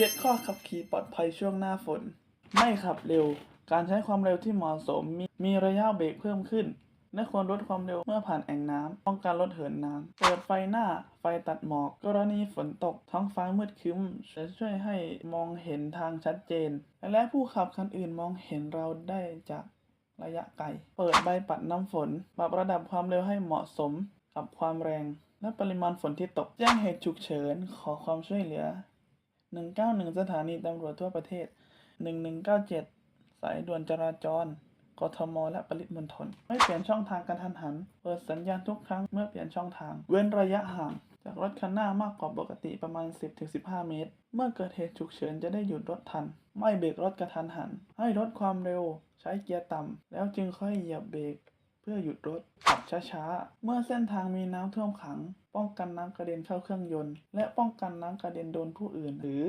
7 ข้อขับขี่ปลอดภัยช่วงหน้าฝน ไม่ขับเร็ว การใช้ความเร็วที่เหมาะสมมีมีระยะเบรกเพิ่มขึ้นและควรลดความเร็วเมื่อผ่านแอ่งน้ำป้องกันรถเหินน้ำเปิดไฟหน้า ไฟตัดหมอก กรณีฝนตก ท้องฟ้ามืดครึ้ม จะช่วยให้มองเห็นทางชัดเจน และผู้ขับคันอื่นมองเห็นเราได้จากระยะไกล เปิดใบปัดน้ำฝน ปรับระดับความเร็วให้เหมาะสมกับความแรง และปริมาณฝนที่ตก แจ้งเหตุฉุกเฉิน ขอความช่วยเหลือ 191 สถานีตำรวจทั่วประเทศ 1197 สายด่วนจราจร กทม และปริมณฑล ไม่เปลี่ยนช่องทางกระทันหัน เปิดสัญญาณทุกครั้งเมื่อเปลี่ยนช่องทาง เว้นระยะห่าง จากรถคันหน้ามากกว่าปกติประมาณ 10-15 เมตร เมื่อเกิดเหตุฉุกเฉินจะได้หยุดรถทัน ไม่เบรกรถกระทันหัน ให้ลดความเร็ว ใช้เกียร์ต่ำ แล้วจึงค่อยเหยียบเบรก พื่อหยุดรถขับช้าๆ เมื่อเส้นทางมีน้ำท่วมขัง ป้องกันน้ำกระเด็นเข้าเครื่องยนต์ และป้องกันน้ำกระเด็นโดนผู้อื่นหรือ